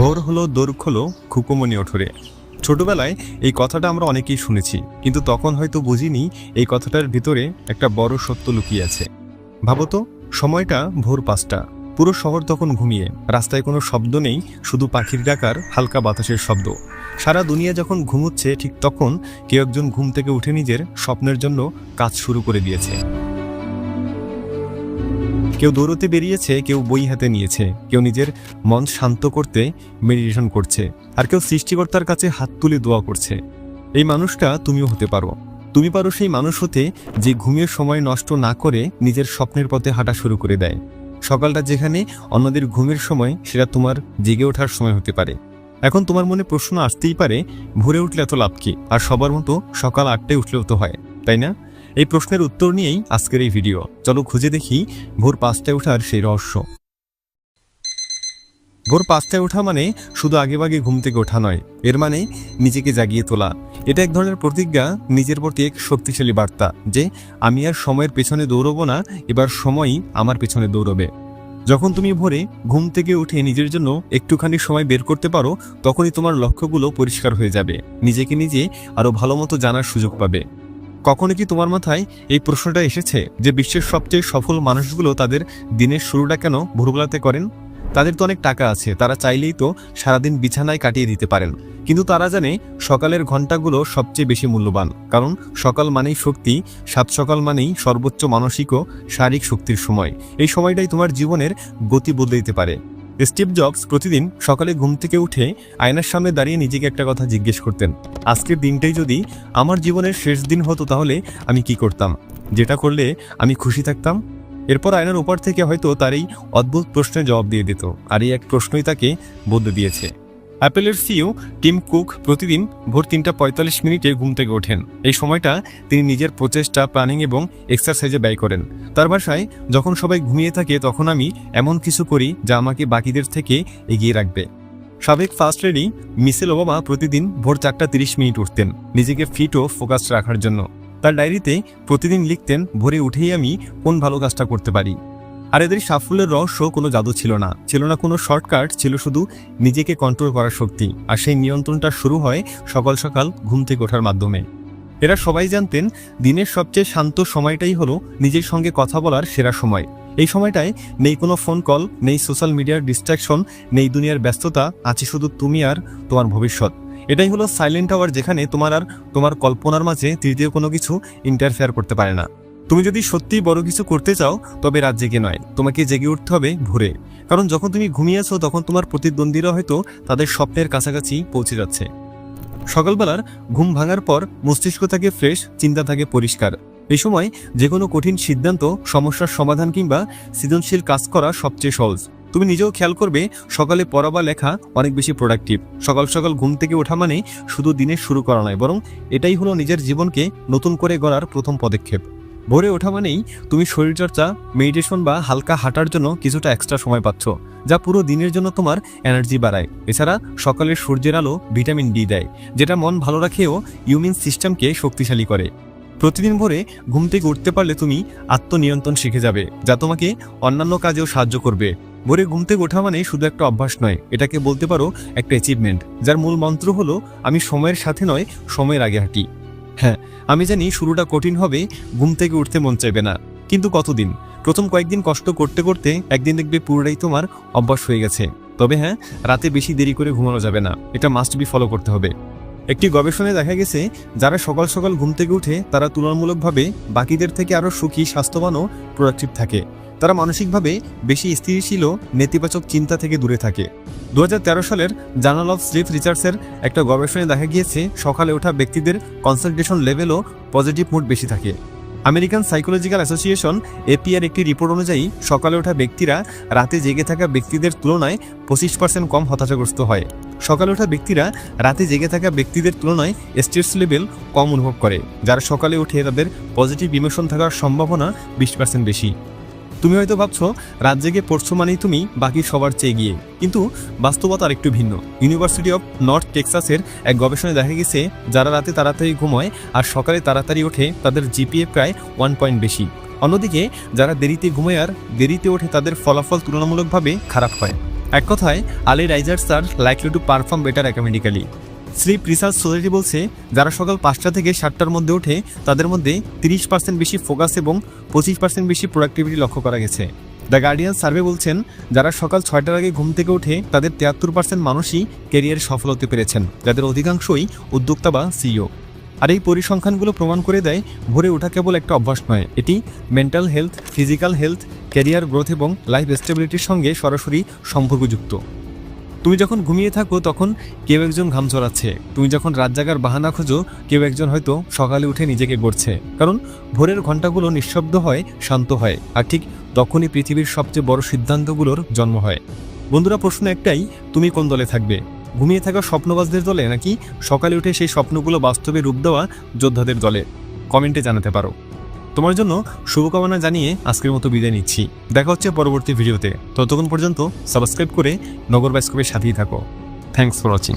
ভোর হলো, দোরখ হলো খুকুমনি ওঠরে। ছোটবেলায় এই কথাটা আমরা অনেকেই শুনেছি, কিন্তু তখন হয়তো বুঝিনি এই কথাটার ভিতরে একটা বড় সত্য লুকিয়ে আছে। ভাবতো সময়টা ভোর পাঁচটা। পুরো শহর তখন ঘুমিয়ে, রাস্তায় কোনো শব্দ নেই, শুধু পাখির ডাকার হালকা বাতাসের শব্দ। সারা দুনিয়া যখন ঘুমুচ্ছে, ঠিক তখন কেউ একজন ঘুম থেকে উঠে নিজের স্বপ্নের জন্য কাজ শুরু করে দিয়েছে। কেউ দৌড়তে বেরিয়েছে, কেউ বই হাতে নিয়েছে, কেউ নিজের মন শান্ত করতে মেডিটেশন করছে, আর কেউ সৃষ্টিকর্তার কাছে হাত তুলে দোয়া করছে। এই মানুষটা তুমিও হতে পারো। তুমি পারো সেই মানুষ হতে যে ঘুমের সময় নষ্ট না করে নিজের স্বপ্নের পথে হাঁটা শুরু করে দেয়। সকালটা যেখানে অন্যদের ঘুমের সময়, সেটা তোমার জেগে ওঠার সময় হতে পারে। এখন তোমার মনে প্রশ্ন আসতেই পারে, ভোরে উঠলে এত লাভ কি? আর সবার মতো সকাল আটটায় উঠলেও তো হয়, তাই না? এই প্রশ্নের উত্তর নিয়েই আজকের এই ভিডিও। চলো খুঁজে দেখি ভোর পাঁচটায় ওঠার সেই রহস্য। ভোর পাঁচটায় ওঠা মানে শুধু আগেভাগে ঘুম থেকে ওঠা নয়, এর মানে নিজেকে জাগিয়ে তোলা। এটা এক ধরনের প্রতিজ্ঞা, নিজের প্রতি এক শক্তিশালী বার্তা যে, আমি আর সময়ের পেছনে দৌড়বো না, এবার সময়ই আমার পেছনে দৌড়বে। যখন তুমি ভোরে ঘুম থেকে উঠে নিজের জন্য একটুখানি সময় বের করতে পারো, তখনই তোমার লক্ষ্যগুলো পরিষ্কার হয়ে যাবে। নিজেকে নিজে আরও ভালো মতো জানার সুযোগ পাবে। কখনো কি তোমার মাথায় এই প্রশ্নটা এসেছে যে বিশ্বের সবচেয়ে সফল মানুষগুলো তাদের দিনের শুরুটা কেন ভোরবেলাতে করেন? তাদের তো অনেক টাকা আছে, তারা চাইলেই তো সারাদিন বিছানায় কাটিয়ে দিতে পারেন। কিন্তু তারা জানে সকালের ঘন্টাগুলো সবচেয়ে বেশি মূল্যবান, কারণ সকাল মানেই শক্তি, সাত সকাল মানেই সর্বোচ্চ মানসিক ও শারীরিক শক্তির সময়। এই সময়টাই তোমার জীবনের গতি বদলে দিতে পারে। স্টিভ জবস প্রতিদিন সকালে ঘুম থেকে উঠে আয়নার সামনে দাঁড়িয়ে নিজেকে একটা কথা জিজ্ঞেস করতেন, আজকের দিনটাই যদি আমার জীবনের শেষ দিন হতো তাহলে আমি কি করতাম? যেটা করলে আমি খুশি থাকতাম? এরপর আয়নার উপর থেকে হয়তো তার এই অদ্ভুত প্রশ্নের জবাব দিয়ে দিত, আর এই এক প্রশ্নই তাকে বদলে দিয়েছে। অ্যাপেলের সিইও টিম কুক প্রতিদিন ভোর তিনটা পঁয়তাল্লিশ মিনিটে ঘুম থেকে ওঠেন। এই সময়টা তিনি নিজের প্রচেষ্টা, প্ল্যানিং এবং এক্সারসাইজে ব্যয় করেন। তার বাসায় যখন সবাই ঘুমিয়ে থাকে, তখন আমি এমন কিছু করি যা আমাকে বাকিদের থেকে এগিয়ে রাখবে। সাবেক ফার্স্ট লেডি মিসেল ওবামা প্রতিদিন ভোর চারটা তিরিশ মিনিট উঠতেন, নিজেকে ফিট ও ফোকাস রাখার জন্য। তার ডায়েরিতে প্রতিদিন লিখতেন, ভোরে উঠেই আমি কোন ভালো কাজটা করতে পারি? আর এদের সাফল্যের রহস্য কোনো জাদু ছিল না। ছিল না কোনো শর্টকাট, ছিল শুধু নিজেকে কন্ট্রোল করার শক্তি। আর সেই নিয়ন্ত্রণটা শুরু হয় সকাল সকাল ঘুম থেকে ওঠার মাধ্যমে। এরা সবাই জানতেন দিনের সবচেয়ে শান্ত সময়টাই হলো নিজের সঙ্গে কথা বলার সেরা সময়। এই সময়টায় নেই কোনো ফোন কল নেই সোশ্যাল মিডিয়ার ডিস্ট্রাকশন নেই দুনিয়ার ব্যস্ততা, আছে শুধু তুমি আর তোমার ভবিষ্যৎ। এটাই হলো সাইলেন্ট আওয়ার যেখানে তোমার আর তোমার কল্পনার মাঝে তৃতীয় কোনো কিছু ইন্টারফেয়ার করতে পারে না। তুমি যদি সত্যিই বড় কিছু করতে চাও, তবে রাত জেগে নয়। তোমাকে জেগে উঠতে হবে ভোরে। কারণ যখন তুমি ঘুমিয়েছো, তখন তোমার প্রতিদ্বন্দ্বীরা হয়তো তাদের স্বপ্নের কাছাকাছি পৌঁছে যাচ্ছে। সকালবেলার ঘুম ভাঙার পর মস্তিষ্ক থাকে ফ্রেশ, চিন্তা থাকে পরিষ্কার। এই সময় যে কোনো কঠিন সিদ্ধান্ত, সমস্যার সমাধান কিংবা সৃজনশীল কাজ করা সবচেয়ে সহজ। তুমি নিজেও খেয়াল করবে, সকালে পড়া বা লেখা অনেক বেশি প্রোডাক্টিভ সকাল সকাল ঘুম থেকে ওঠা মানে শুধু দিনের শুরু করা নয়, বরং এটাই হলো নিজের জীবনকে নতুন করে গড়ার প্রথম পদক্ষেপ। ভোরে ওঠা মানেই তুমি শরীরচর্চা মেডিটেশন বা হালকা হাঁটার জন্য কিছুটা এক্সট্রা সময় পাচ্ছ, যা পুরো দিনের জন্য তোমার এনার্জি বাড়ায়। এছাড়া সকালের সূর্যের আলো ভিটামিন ডি দেয়, যেটা মন ভালো রাখেও ইউমিন সিস্টেমকে শক্তিশালী করে। প্রতিদিন ভোরে ঘুম থেকে উঠতে পারলে তুমি আত্মনিয়ন্ত্রণ শিখে যাবে, যা তোমাকে অন্যান্য কাজেও সাহায্য করবে। ভোরে ঘুম থেকে ওঠা মানে শুধু একটা অভ্যাস নয়, এটাকে বলতে পারো একটা অ্যাচিভমেন্ট যার মূল মন্ত্র হলো, আমি সময়ের সাথে নয়, সময়ের আগে হাঁটি। হ্যাঁ আমি জানি শুরুটা কঠিন হবে, ঘুম থেকে উঠতে মন চাইবে না। কিন্তু কতদিন? প্রথম কয়েকদিন কষ্ট করতে করতে একদিন দেখবে পুরোটাই তোমার অভ্যাস হয়ে গেছে। তবে হ্যাঁ রাতে বেশি দেরি করে ঘুমানো যাবে না। এটা মাস্ট বি ফলো করতে হবে। একটি গবেষণায় দেখা গেছে, যারা সকাল সকাল ঘুম থেকে উঠে তারা তুলনামূলকভাবে বাকিদের থেকে আরও সুখী, স্বাস্থ্যবান ও প্রোডাক্টিভ থাকে। তারা মানসিকভাবে বেশি স্থিতিশীল নেতিবাচক চিন্তা থেকে দূরে থাকে। দু হাজার তেরো সালের জার্নাল অফ স্লিপ রিসার্চের একটা গবেষণায় দেখা গিয়েছে, সকালে ওঠা ব্যক্তিদের কনসেন্ট্রেশন লেভেলও পজিটিভ মুড বেশি থাকে। আমেরিকান সাইকোলজিক্যাল অ্যাসোসিয়েশন এপিআর একটি রিপোর্ট অনুযায়ী, সকালে ওঠা ব্যক্তিরা রাতে জেগে থাকা ব্যক্তিদের তুলনায় পঁচিশ পার্সেন্ট কম হতাশাগ্রস্ত হয়। সকালে ওঠা ব্যক্তিরা রাতে জেগে থাকা ব্যক্তিদের তুলনায় স্ট্রেস লেভেল কম অনুভব করে, যারা সকালে উঠে তাদের পজিটিভ ইমোশন থাকার সম্ভাবনা বিশ পার্সেন্ট বেশি। তুমি হয়তো ভাবছ, রাত জেগে পড়ছো মানেই তুমি, বাকি সবার চেয়ে গিয়ে কিন্তু বাস্তবতা আরেকটু ভিন্ন। ইউনিভার্সিটি অফ নর্থ টেক্সাসের এক গবেষণায় দেখা গেছে, যারা রাতে তাড়াতাড়ি ঘুমোয় আর সকালে তাড়াতাড়ি ওঠে, তাদের জিপিএ প্রায় ওয়ান পয়েন্ট বেশি। অন্যদিকে, যারা দেরিতে ঘুমোয় আর দেরিতে ওঠে, তাদের ফলাফল তুলনামূলকভাবে খারাপ হয়। এক কথায়, early risers are likely to perform better academically sleep research society বলছে, যারা সকাল পাঁচটা থেকে সাতটার মধ্যে ওঠে, তাদের মধ্যে তিরিশ পার্সেন্ট বেশি ফোকাস এবং পঁচিশ পার্সেন্ট বেশি প্রোডাক্টিভিটি লক্ষ্য করা গেছে। দ্য গার্ডিয়ান সার্ভে বলছেন, যারা সকাল ছয়টার আগে ঘুম থেকে ওঠে, তাদের তিয়াত্তর পার্সেন্ট মানুষই কেরিয়ারে সফল হতে পেরেছেন, যাদের অধিকাংশই উদ্যোক্তা বা সিইও আর এই পরিসংখ্যানগুলো প্রমাণ করে দেয়, ভোরে ওঠা কেবল একটা অভ্যাস নয়, এটি mental health physical health career growth এবং লাইফ স্টেবিলিটির সঙ্গে সরাসরি সম্পর্কযুক্ত। তুমি যখন ঘুমিয়ে থাকো, তখন কেউ একজন ঘাম চড়াচ্ছে তুমি যখন রাত জাগার বাহানা খোঁজো, কেউ একজন হয়তো সকালে উঠে নিজেকে গড়ছে। কারণ ভোরের ঘন্টাগুলো নিঃশব্দ হয়, শান্ত হয়। আর ঠিক তখনই পৃথিবীর সবচেয়ে বড় সিদ্ধান্তগুলোর জন্ম হয়। বন্ধুরা, প্রশ্ন একটাই, তুমি কোন দলে থাকবে? ঘুমিয়ে থাকা স্বপ্নবাজদের দলে নাকি সকালে উঠে সেই স্বপ্নগুলো বাস্তবে রূপ দেওয়া যোদ্ধাদের দলে? কমেন্টে জানাতে পারো। তোমার জন্য শুভকামনা জানিয়ে আজকের মতো বিদায় নিচ্ছি। দেখা হচ্ছে পরবর্তী ভিডিওতে। ততক্ষণ পর্যন্ত সাবস্ক্রাইব করে নগর বাইস্কোপের সাথেই থাকো। Thanks for watching